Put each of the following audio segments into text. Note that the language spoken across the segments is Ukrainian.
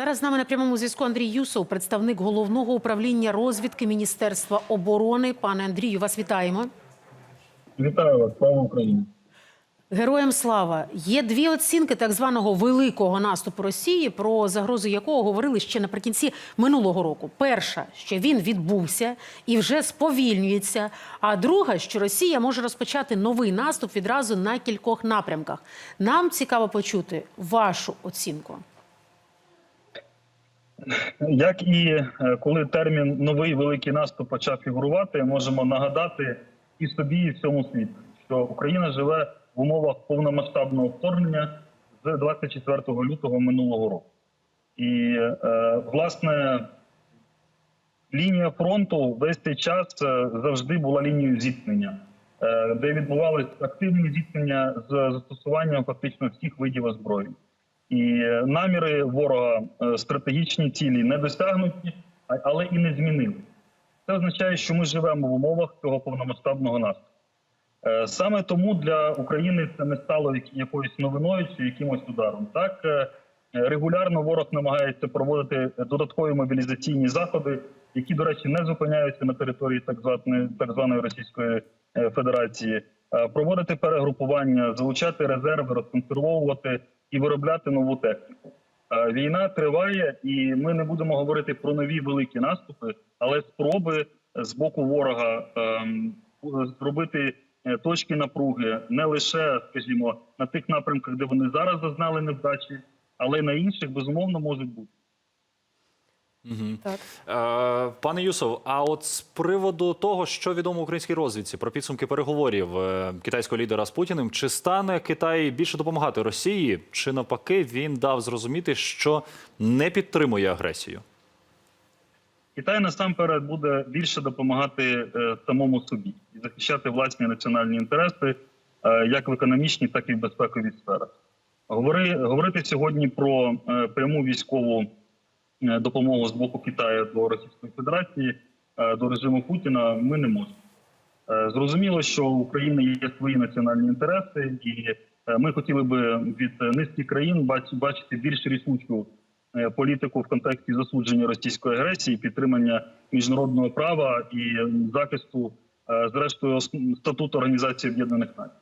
Зараз з нами на прямому зв'язку Андрій Юсов, представник головного управління розвідки Міністерства оборони. Пане Андрію, вас вітаємо. Вітаю вас, слава Україні. Героям слава. Є дві оцінки так званого великого наступу Росії, про загрозу якого говорили ще наприкінці минулого року. Перша, що він відбувся і вже сповільнюється. А друга, що Росія може розпочати новий наступ відразу на кількох напрямках. Нам цікаво почути вашу оцінку. Як і е, коли термін новий великий наступ почав фігурувати, можемо нагадати і собі, і всьому світу, що Україна живе в умовах повномасштабного вторгнення з 24 лютого минулого року. І е, власне лінія фронту весь цей час е, завжди була лінією зіткнення, де відбувалися активні зіткнення з застосуванням фактично всіх видів озброєнь. І е, наміри ворога е, стратегічні цілі не досягнуті, але і не змінили. Це означає, що ми живемо в умовах цього повномасштабного наступу. Е, Саме тому для України це не стало якоюсь новиною чи якимось ударом. Так регулярно ворог намагається проводити додаткові мобілізаційні заходи, які, до речі, не зупиняються на території так званої так званої Російської Федерації, проводити перегрупування, залучати резерви, розконсервовувати і виробляти нову техніку. Е, Війна триває, і ми не будемо говорити про нові великі наступи, але спроби з боку ворога ем, зробити е, точки напруги не лише, скажімо, на тих напрямках, де вони зараз зазнали невдачі, але й на інших безумовно можуть бути. Так. Е, Пане Юсов, а от з приводу того, що відомо українській розвідці про підсумки переговорів е, китайського лідера з Путіним, чи стане Китай більше допомагати Росії, чи навпаки він дав зрозуміти, що не підтримує агресію? Китай насамперед буде більше допомагати е, самому собі і захищати власні національні інтереси, е, як в економічній, так і в безпековій сферах. Говори, говорити сьогодні про е, пряму військову допомогу з боку Китаю до Російської Федерації, е, до режиму Путіна ми не можемо. Е, Зрозуміло, що у України є свої національні інтереси, і е, ми хотіли би від е, низки країн бач- бачити більш рішучу е, політику в контексті засудження російської агресії, підтримання міжнародного права і захисту, е, зрештою, статуту Організації Об'єднаних Націй.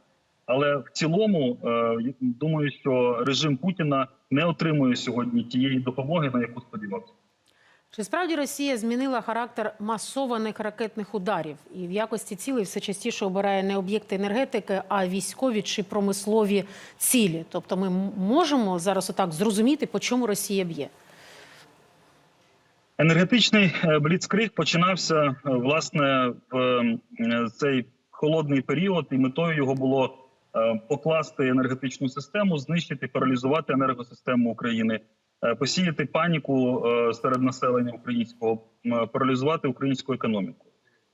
Але в цілому е, думаю, що режим Путіна не отримує сьогодні тієї допомоги, на яку сподівався. Чи справді Росія змінила характер масованих ракетних ударів і в якості цілей все частіше обирає не об'єкти енергетики, а військові чи промислові цілі? Тобто, ми можемо зараз отак зрозуміти, по чому Росія б'є? Енергетичний е, бліцкриг починався е, власне в цей холодний період, і метою його було покласти енергетичну систему, знищити, паралізувати енергосистему України, е, посіяти паніку е, серед населення українського, паралізувати українську економіку.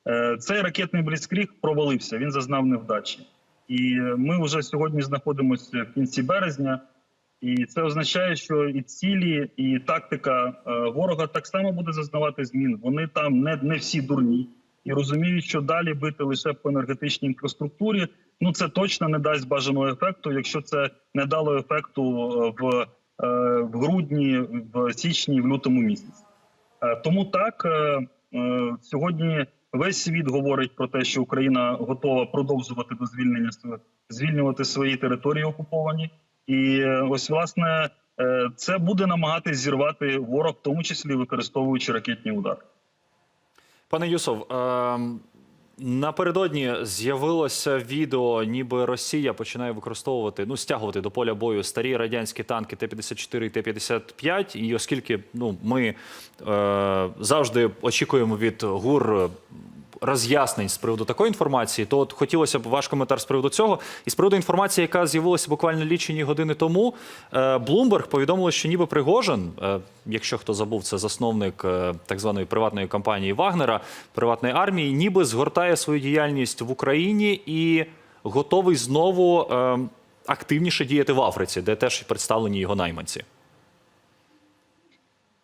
Е, Цей ракетний бліцкриг провалився. Він зазнав невдачі, і е, ми вже сьогодні знаходимося в кінці березня. І це означає, що і цілі, і тактика е, ворога так само буде зазнавати змін. Вони там не, не всі дурні і розуміють, що далі бити лише по енергетичній інфраструктурі. Ну це точно не дасть бажаного ефекту, якщо це не дало ефекту в, е, в грудні, в січні, в лютому місяці. Е, Тому так е, сьогодні весь світ говорить про те, що Україна готова продовжувати до звільнення звільнювати свої території окуповані, і ось власне це буде намагатись зірвати ворог, в тому числі використовуючи ракетні удари. Пане Юсов, ем, напередодні з'явилося відео, ніби Росія починає використовувати, ну стягувати до поля бою старі радянські танки Т-54 і Т-55. І оскільки ну ми е, завжди очікуємо від ГУР. Роз'яснень з приводу такої інформації, то от хотілося б ваш коментар з приводу цього. І з приводу інформації, яка з'явилася буквально лічені години тому, Блумберг повідомило, що ніби Пригожин, е, якщо хто забув, це засновник е, так званої приватної компанії Вагнера, приватної армії, ніби згортає свою діяльність в Україні і готовий знову е, активніше діяти в Африці, де теж представлені його найманці.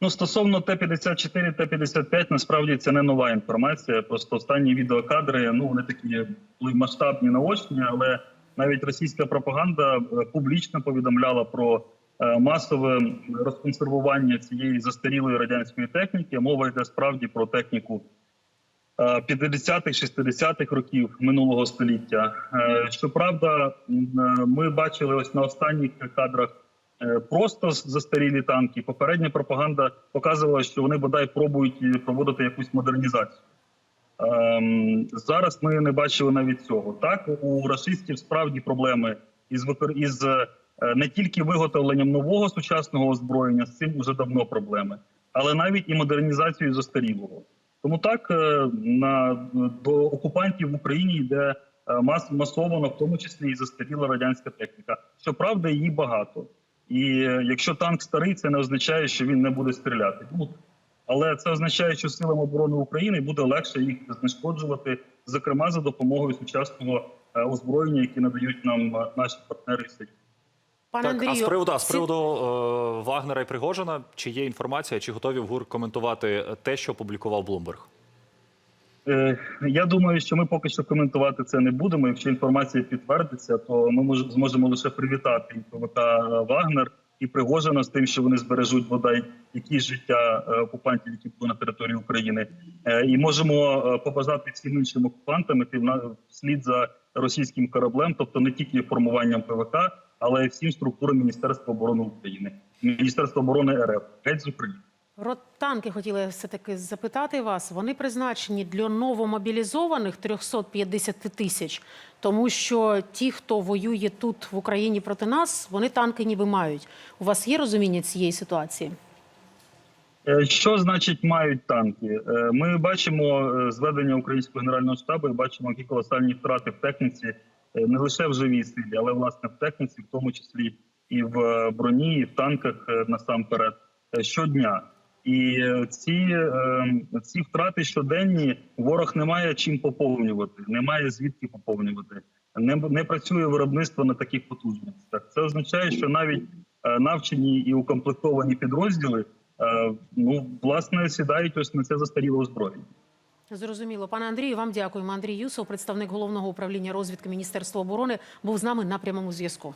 Ну, стосовно Т-54, Т-55, насправді це не нова інформація. Просто останні відеокадри, ну вони такі були масштабні наочні, але навіть російська пропаганда е, публічно повідомляла про е, масове розконсервування цієї застарілої радянської техніки. Мова йде справді про техніку е, 50-х, 60-х років минулого століття. Е, Щоправда, е, ми бачили ось на останніх кадрах е, просто застарілі танки. Попередня пропаганда показувала, що вони бодай пробують е, проводити якусь модернізацію. Ем, Зараз ми не бачили навіть цього. Так у расистів справді проблеми із із е, не тільки виготовленням нового сучасного озброєння, з цим вже давно проблеми, але навіть і модернізацією застарілого. Тому так е, на до окупантів в Україні йде е, мас масово, в тому числі і застаріла радянська техніка. Щоправда, її багато. І е, якщо танк старий, це не означає, що він не буде стріляти. Ну, але це означає, що силам оборони України буде легше їх знешкоджувати, зокрема за допомогою сучасного е, озброєння, які надають нам е, наші партнери. Пане Так, Андрію, а з приводу, а з приводу е, Вагнера і Пригожина, чи є інформація, чи готові в ГУР коментувати те, що опублікував Блумберг? Е, Я думаю, що ми поки що коментувати це не будемо. Якщо інформація підтвердиться, то ми мож- зможемо лише привітати і Вагнер і Пригожина з тим, що вони збережуть бодай якісь життя е, окупантів, які були на території України, Е, і можемо побажати всім іншим окупантам іти вслід за російським кораблем, тобто не тільки формуванням ПВК, але й всім структурам Міністерства оборони України, Міністерства оборони РФ геть з України. Про танки хотіла все-таки запитати вас. Вони призначені для новомобілізованих 350 тисяч, тому що ті, хто воює тут в Україні проти нас, вони танки ніби мають. У вас є розуміння цієї ситуації? Е, Що значить мають танки? Е, Ми бачимо е, зведення українського генерального штабу і бачимо, які колосальні втрати в техніці не лише в живій силі, але власне в техніці, в тому числі і в броні, і в танках насамперед щодня. І е, ці, е, ці втрати щоденні ворог не має чим поповнювати, не має звідки поповнювати. Не, не працює виробництво на таких потужностях. Це означає, що навіть е, навчені і укомплектовані підрозділи е, ну власне сідають ось на це застаріле озброєння. Зрозуміло, пане Андрію, вам дякуємо. Андрій Юсов, представник головного управління розвідки Міністерства оборони, був з нами на прямому зв'язку.